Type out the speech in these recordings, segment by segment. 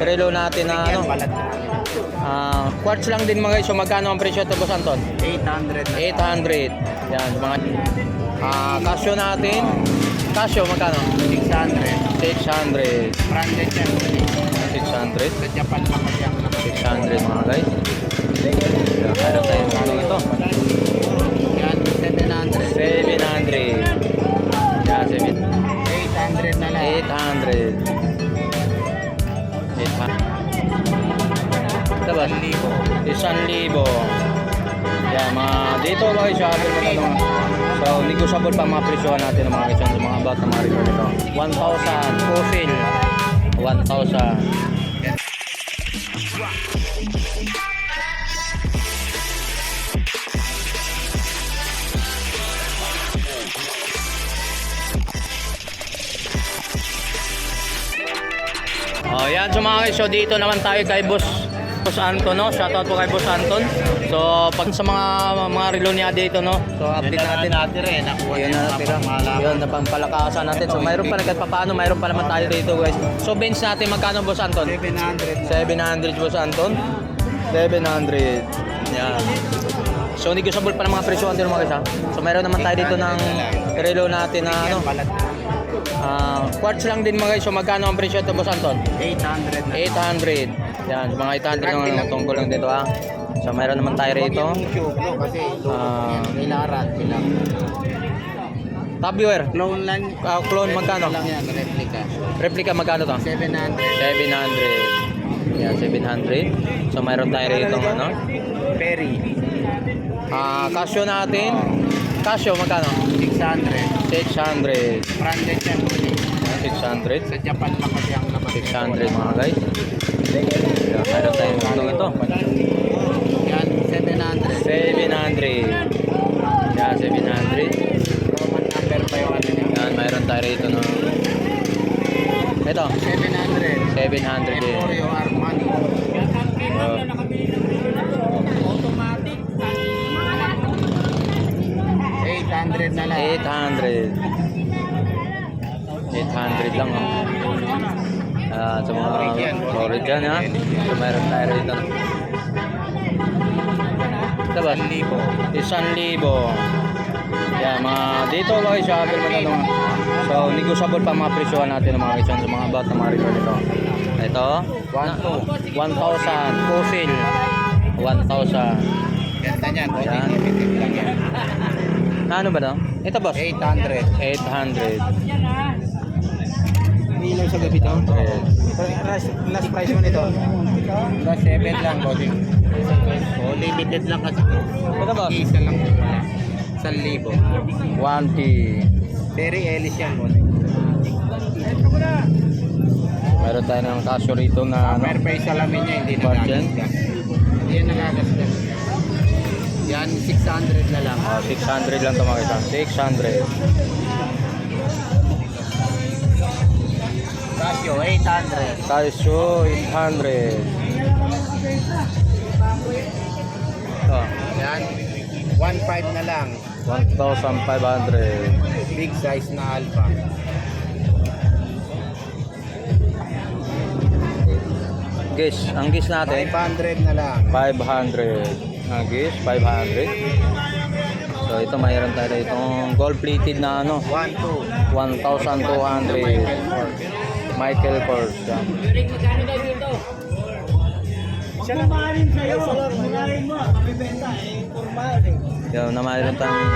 relo natin na ano. Ah, quartz lang din mga guys. So magkano ang presyo ito, Boss Anton? 800 na. 800. Yan, mga ah, Casio natin. Casio magkano? 600. 600. Branded yan. 600. Sa Japan lang kasi ang naman. 600 mga guys. Yan, meron tayong ano ito. Yan, 700. 700. Yan, 700. 800 na lang. 800. 800. 1,000. Isang libo. Yan, mga dito mga guys, sabi mo. So, negotiable pa mga presyohan natin ng mga guys, sa mga about ng mga relo nito. 1,000, Kufil. 1,000. Oh, yan so mga guys, dito naman tayo kay Boss Boss Anton, no? Shoutout po kay Boss Anton. So, pag sa mga mga relo niya dito, no? So, update natin. natin rin. Nakuha Yun na na natira. Yun, napampalakasan natin. So, mayroon pa nagkat paano, mayroon pa naman tayo dito, guys. So, bench natin magkano, Boss Anton? 700. 700, Boss Anton. 700. Yan. So, negotiable pa ng mga presyo natin, mga guys, ha? So, mayroon naman tayo dito ng relo natin na, ano, na. ah, quartz lang din, mga guys. So, magkano ang presyo ito, Boss Anton? 800 na. 800. Yan, mga 800 lang ang tungkol lang dito ha. So mayroon naman tayo rito. Ah. uh, nilarat sila. Top viewer. Clone lang. Ah, clone magkano? lang yan, replica. Replica magkano to? 700. 700. Yan, 700. So mayroon tayo rito ano. Perry. Ah, Casio natin. Casio magkano? 600. 600. Branded yan. 600. Sa Japan lang kasi ang naman. 600 mga guys. Yan, mayroon tayong ano ito. Yan, 700. 700. Yan, 700. Roman number pa yung ano niya. Yan, mayroon tayo rito no. Ito, 700. 700 din. Emporio Armani. Oh. Eight hundred na lang. 800. 800 lang oh. Ah, sa mga storage dyan ha. So mayroon tayo rito. Libo. Isang libo. Yan, mga dito mga guys, sabi mo tanong. So, negotiable pa mga presyohan natin ng mga guys sa mga about ng mga nito. Ito, two. 1,000. Kufil. 1,000. Ganda niyan. Yan. Yan. Lang yan. Na ano ba to? Ito boss? 800. 800. Ilaw sa gabi to? Last, last price mo nito? Last 7 lang, bossing. Oh, limited lang kasi to. Ito boss? Isa lang po pala. Isang libo. 1T. Very Ellis yan, bossing. Meron tayo ng kasyo rito na ano, Pero pa yung salamin niya, hindi nagagasgas. Hindi yan nagagasgas. Yan, 600 na lang. ah, 600 lang ito mga kita. 600. Casio, 800. Kasyo 800. Ito, Yan, 1.5 na lang. 1,500. Big size na alpha. Guess, ang guess natin, 500 na lang. 500. Ang guess, 500. So ito mayroon tayo itong gold plated na ano, 1, 2. 1,200. Michael Kors. Yan. Yan na mayroon tayong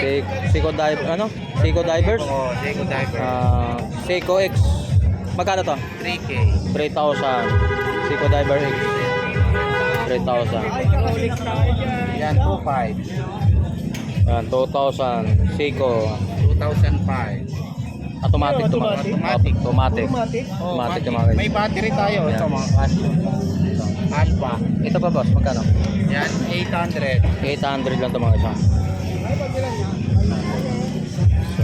Si- Seiko Dive, ano? Seiko Divers? Oh, Seiko Diver. Ah, Seiko X. Magkano to? 3K. 3,000. Seiko Diver X. 3,000. Yan, 2.5. Yan, 2,000. Seiko. 2005. Automatic to mga. Automatic. Automatic. Oh, Automatic yung mga May guys. battery tayo. Ito mga Casio. Alpha. Ito pa boss, magkano? Yan, 800. 800 lang ito mga isa.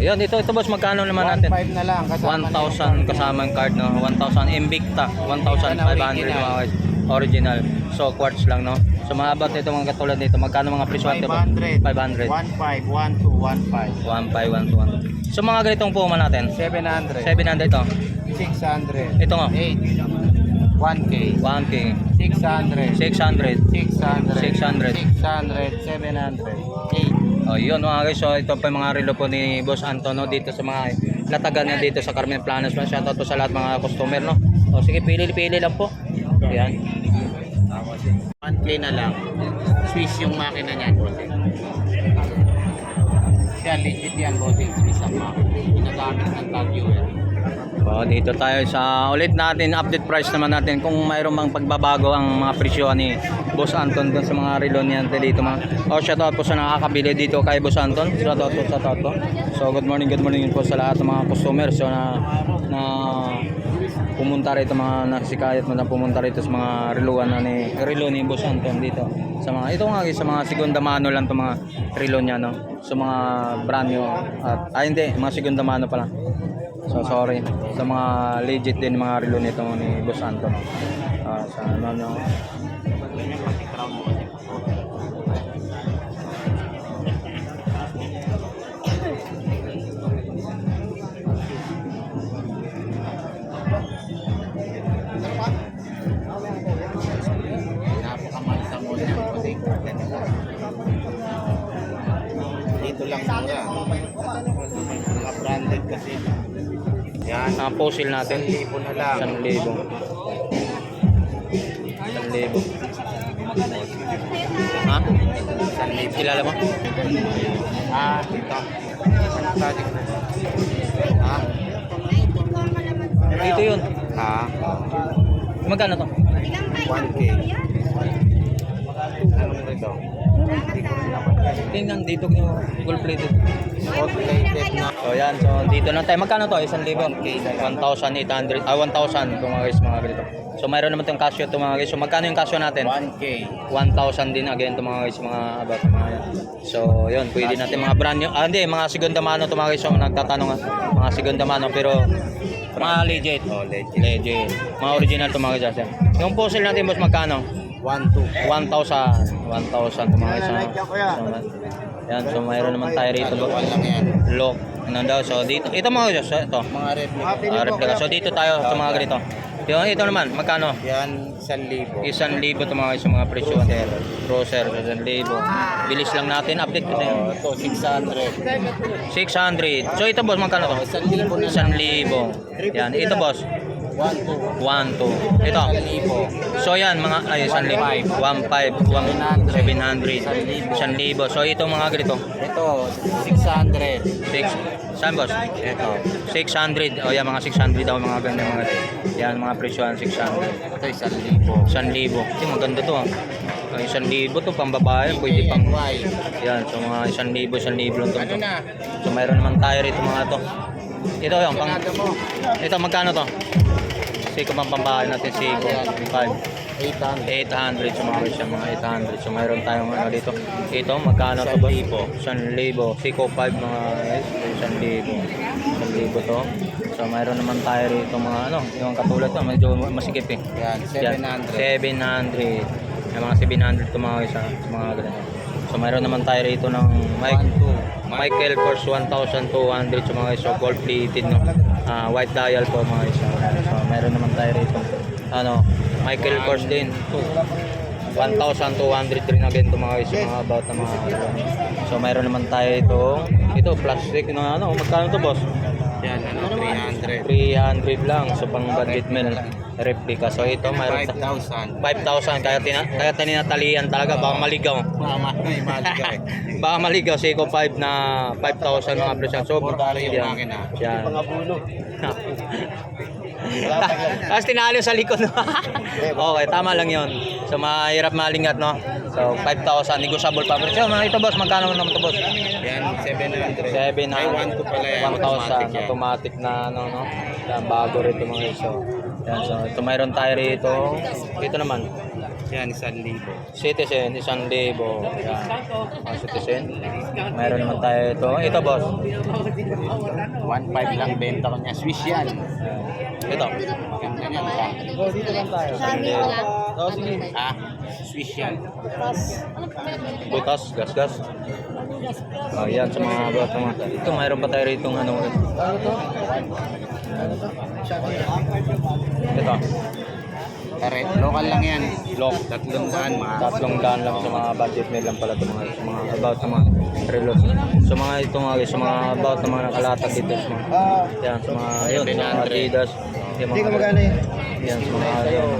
So, yun, ito, ito boss, magkano naman natin? 1.5 na lang. kasama 1,000 kasama yung card, no? 1,000 Invicta. 1,500 mga guys. Original. So, quartz lang, no? So, mga about nito, mga katulad nito, magkano mga presyo natin? 500. 500. 1.5, 1.2, 1.5. 1,500, 1,200. So, mga ganitong puma natin? 700. 700 ito. 600. Ito nga. 8. 1K. 1K. 600. 600. 600. 600. 600. 700. 8. Oh, yun mga guys. So, ito pa yung mga relo po ni Boss Anton no, dito sa mga latagan niya dito sa Carmen Planas. Shoutout po sa lahat mga customer, no? O, sige, pili-pili lang po. Yan. 1K na lang. Swiss yung makina niyan. Siya, legit yan, bossing. Swiss ang makina. Ginagamit ng tag viewer. O, dito tayo sa ulit natin update price naman natin kung mayroon mang pagbabago ang mga presyo ni Boss Anton dun sa mga relo niya dito mga. O, shoutout po sa nakakabili dito kay Boss Anton. Shoutout po, shoutout po. So, good morning, good morning po sa lahat ng mga customers so na na pumunta rito mga nasikayat mo na pumunta rito sa mga reluan na ni relo ni Boss Anton dito sa mga ito nga sa mga segunda mano lang to mga relo niya no sa mga brand new at ah hindi mga segunda mano pa lang so sorry sa mga legit din mga relo nito ni Boss Anton no? Ah, sa ano no niya. Dito lang mura. Mga branded kasi. Ang fossil natin 1,000 na lang. 1,000 1,000 ha? 1,000. kilala mo? Ah, dito. Project na? Ah, dito yun ah, magkano to? 1K. Anong rito? Tingnan dito yung gold plated Hot plated na. So yan, so dito lang tayo. Magkano to? 1,000? 1,800. 1,800, ah 1,000 ito mga guys, mga ganito. So mayroon naman itong casio ito mga guys. So magkano yung casio natin? 1K. 1,000 din again ito mga guys, mga about mga yan. So yun, pwede natin mga brand new. Ah hindi, mga segunda mano ito mga guys. So nagtatanong ah, mga segunda mano pero mga legit. Oh, legit. Legit. Mga original ito mga guys. yan. Yung fossil natin boss magkano? 1, 2. 1,000. 1,000 ito mga yan, so mayroon naman tayo rito. yan. Lock. Ano daw? So dito, ito mga guys, ito. Mga replica. Ah, replica. So dito tayo sa mga ganito. Yung ito naman, magkano? Yan, 1,000. Isang libo ito mga yung mga presyo. Cruiser, isang libo. Bilis lang natin, update kasi. Oh, ito, 600. 600. So ito boss, magkano to? 1,000 na Isang libo. Yan, ito boss. 1, 2. 1, 2. Ito. 1,000. So yan, mga, ay, isang libo. 1, 5, 1, 700. Isang libo. So ito mga ganito. Ito, 600. 6, saan boss? Ito. 600. O yan, mga 600 daw mga ganyan mga Yan, mga presyohan 600. Ito, 1,000. Isang libo. Ito, maganda to ah. Ay, isang libo to, pang babae. Pwede pang... Yan, so mga isang libo, isang libo lang to. Ano na? So mayroon naman tayo rito mga to. Ito yung pang... Ito, magkano to? Siko pang pambahay natin, Siko. 5. 800. 800 so mga siya mga 800 so mayroon tayong ano dito ito magkano to ba? 1,000 Siko 5 mga guys 1,000 1,000 to so mayroon naman tayo rito mga ano yung katulad to medyo masikip eh Yan, yan, 700. 700. Yung mga 700 to mga isa, mga ganito. So mayroon naman tayo rito ng Mike, 1, 2. Michael Kors 1,200 so mga isa, gold plated no. Ah, white dial po mga isa. So mayroon naman tayo rito. Ano, Michael Kors din. 1,200 rin again to mga isa, mga about na mga ano. So mayroon naman tayo ito. Ito plastic na ano, magkano to boss? Yan, ano, 300. 300 lang. So pang budget meal replica. So ito mayroon sa 5,000. 5,000 kaya tina kaya tinatalian talaga baka maligaw. May maligaw. Baka maligaw si Eco 5 na 5,000 mga presyo. So Bordado yung yan. makina. Yan. Tapos tinalo sa likod. okay, tama lang 'yon. So mahirap malingat no. So 5,000 negotiable pa presyo. Mga ito boss, magkano naman to boss? Yan, 700. 700. Ay, 1 to pala yan. 1,000 automatic automatic na ano no. Yan bago rito mga iso. Yan so ito mayroon tayo rito. Ito naman Yan, 1,000. Citizen, isang libo. Yan. Ang citizen. Mayroon naman tayo ito. Ito, boss. 1,500 lang benta ko niya. Swiss yan. Yan. Ito. Ganda niya. ba? Isang libo. Ah, Swiss yan. Butas, gas, gas. Oh, yan sa mga bata mga. Ito, mayroon pa tayo rito ng ano. Ito. Pare, local lang yan. Lock. Tatlong daan, mga. Tatlong daan lang sa mga budget meal lang pala ito mga, sa mga about sa mga relos. So mga ito mga guys, sa mga about na mga nakalatag dito sa mga yan sa mga yun, sa mga Adidas. Yung mga, yan sa mga yun.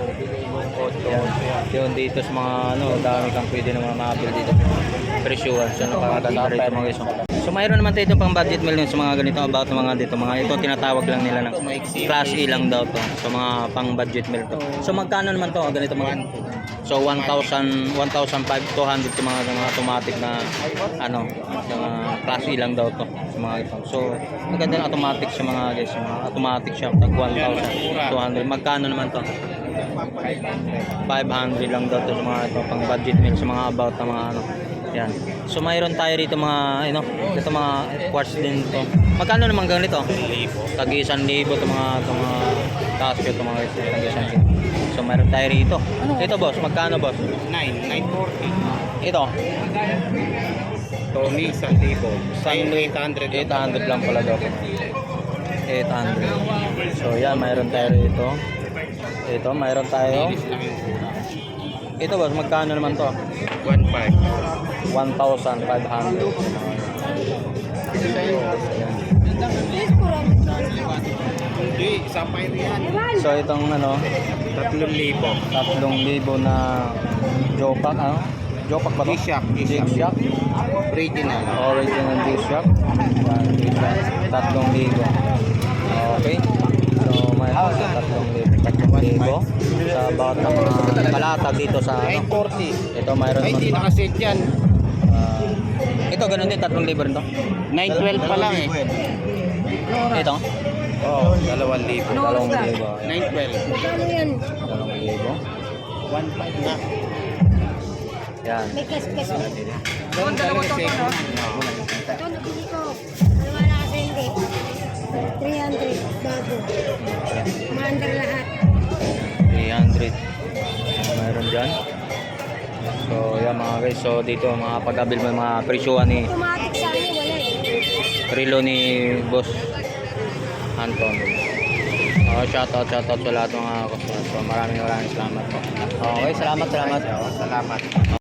Yan, yun dito sa mga ano, dami kang pwede naman makabili dito. Presyuhan. So napakaganda rito mga guys. So mayroon naman tayo itong pang budget meal sa mga ganito about ng mga dito mga ito tinatawag lang nila ng class E lang daw to. So mga pang budget meal to. So magkano naman to ganito mga So 1,000 1,500 to mga mga automatic na ano, mga class E lang daw to sa mga ito. So maganda na automatic sa mga guys, mga automatic siya tag 1,200. Magkano naman to? 500 lang daw to sa mga ito pang budget meal sa mga about na mga ano. Yan. So mayroon tayo rito mga ano, ito mga quartz din to. Magkano naman ganito? Tag 1,000 to mga to mga casio to mga tag 1,000. So mayroon tayo rito. Ito boss, magkano boss? 9, 940. Ito, Tommy, 1,000. Sa'yo 800. 800 lang pala daw. 800. So yan, mayroon tayo rito. Ito, mayroon tayo. Ito boss, magkano naman to? 1,500. 1,500. Ayan. Hindi, sapphire yan. So itong ano, 3,000. 3,000 na Jopak, ano? Jopak ba to? G-Shock, G-Shock. Original. Original G-Shock. Yan, G-Shock. 3,000. Okay. So may ano, 3,000. 3,000. Sa bawat ng mga kalatag dito sa ano. 940. Ito mayroon Ay, hindi nakaset yan. Ah, ito ganun din 3,000 rin to. 912 pa lang eh. Ito. Oo, oh, 2,000. 2,000. 912. 2,000. 1,500 na. Yan. May kas-kas. Ganun talaga second hand. Oo. Ito, nabili ko. Wala kasi hindi. 300 bago. Maandar lahat. 300. Mayroon dyan. So, yan mga guys. So, dito mga pag-abil mo mga presyuhan ni Automatic sa akin, wala eh. Rilo ni Boss Anton. Oh, shoutout, shoutout sa lahat mga customer. So, maraming maraming salamat po. Okay, salamat, salamat. Salamat.